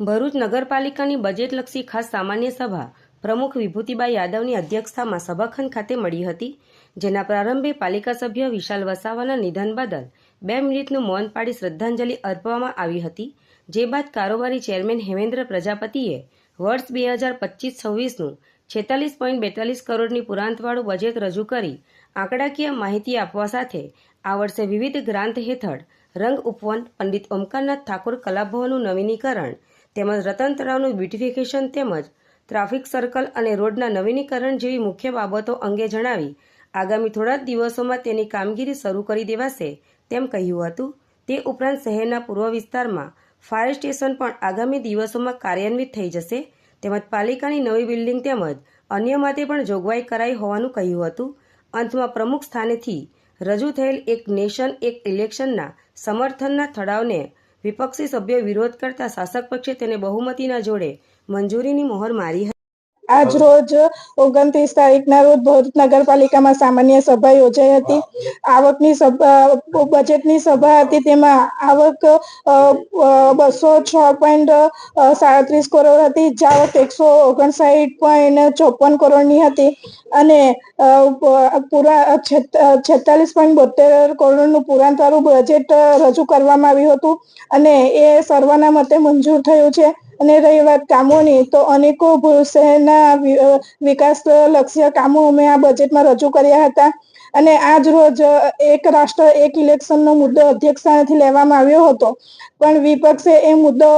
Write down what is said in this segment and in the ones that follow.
ભરૂચ નગરપાલિકાની બજેટલક્ષી ખાસ સામાન્ય સભા પ્રમુખ વિભૂતિબાઈ યાદવની અધ્યક્ષતામાં સભાખંડ ખાતે મળી હતી, જેના પ્રારંભે પાલિકા સભ્ય વિશાલ વસાવાના નિધન બદલ બે મિનિટનું મૌન પાડી શ્રદ્ધાંજલિ અર્પવામાં આવી હતી, જે બાદ કારોબારી ચેરમેન હેમેન્દ્ર પ્રજાપતિએ વર્ષ બે હજાર પચીસ છવ્વીસનું છેતાલીસ પોઈન્ટ બેતાલીસ કરોડની પુરાંતવાળું બજેટ રજૂ કરી આંકડાકીય માહિતી આપવા સાથે આ વર્ષે વિવિધ ગ્રાન્ટ હેઠળ રંગ ઉપવન, પંડિત ઓમકારનાથ ઠાકોર કલાભવનનું નવીનીકરણ તેમજ રતન તળાવનું બ્યુટિફિકેશન તેમજ ટ્રાફિક સર્કલ અને રોડના નવીનીકરણ જેવી મુખ્ય બાબતો અંગે જણાવી, આગામી થોડા દિવસોમાં તેની કામગીરી શરૂ કરી દેવાશે તેમ કહ્યું હતું. તે ઉપરાંત શહેરના પૂર્વ વિસ્તારમાં ફાયર સ્ટેશન પણ આગામી દિવસોમાં કાર્યાન્વિત થઈ જશે. તેમજ પાલિકાની નવી બિલ્ડિંગ તેમજ અન્ય માટે પણ જોગવાઈ કરાઈ હોવાનું કહ્યું હતું. અંતમાં પ્રમુખ સ્થાનેથી રજૂ થયેલ એક નેશન એક ઇલેક્શનના સમર્થનના ઠરાવને વિપક્ષી સભ્યો વિરોધ કરતા શાસક પક્ષે તેને બહુમતીના જોડે મંજૂરીની મહોર મારી હતી. આજ રોજ ઓગણત્રીસ તારીખના રોજ ભરૂચ નગરપાલિકામાં સામાન્ય સભા યોજાઈ હતી. આવકની સભા બજેટની સભા હતી. તેમાં આવક બસો છ પોઈન્ટ સાડત્રીસ કરોડ હતી. જાવક એકસો ઓગણસાઠ પોઈન્ટ ચોપન કરોડની હતી. અને પૂરા છેતાલીસ પોઈન્ટ બોતેર કરોડનું પુરાંતવાળું બજેટ રજૂ કરવામાં આવ્યું હતું. અને એ સર્વના મતે મંજૂર થયું છે. અને રહી વાત કામોની, તો અનેકો ભરૂચ શહેરના વિકાસલક્ષી કામો અમે આ બજેટમાં રજૂ કર્યા હતા. અને આજ રોજ એક રાષ્ટ્ર, એક ઇલેક્શનનો મુદ્દો અધ્યક્ષ સ્થાનેથી લેવામાં આવ્યો હતો. પણ વિપક્ષે એ મુદ્દો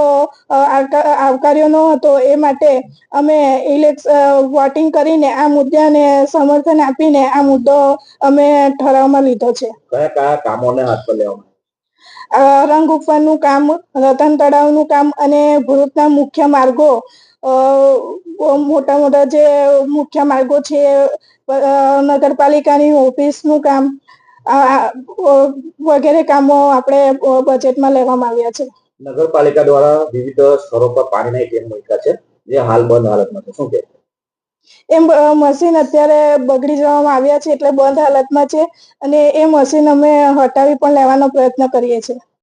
આવકાર્યો ન હતો. એ માટે અમે ઇલેક્શ વોટિંગ કરીને આ મુદ્દાને સમર્થન આપીને આ મુદ્દો અમે ઠરાવમાં લીધો છે. કયા કયા કામોને હાથ લેવામાં રંગ ઉપવનનું કામ, રતન તળાવનું કામ અને ભરૂચના મુખ્ય માર્ગો મોટા મોટા જે મુખ્ય માર્ગો છે નગરપાલિકાની ઓફિસનું કામ વગેરે કામો આપણે બજેટમાં લેવામાં આવ્યા છે. નગરપાલિકા દ્વારા વિવિધ સ્થળો પર પાણીના એટીએમ મૂક્યા છે, જે હાલ બંધ હાલતમાં છે. શું કે એમ મશીન અત્યારે બગડી જવામાં આવ્યા છે એટલે બંધ હાલતમાં છે અને એ મશીન અમે હટાવી પણ લેવાનો પ્રયત્ન કરીએ છીએ.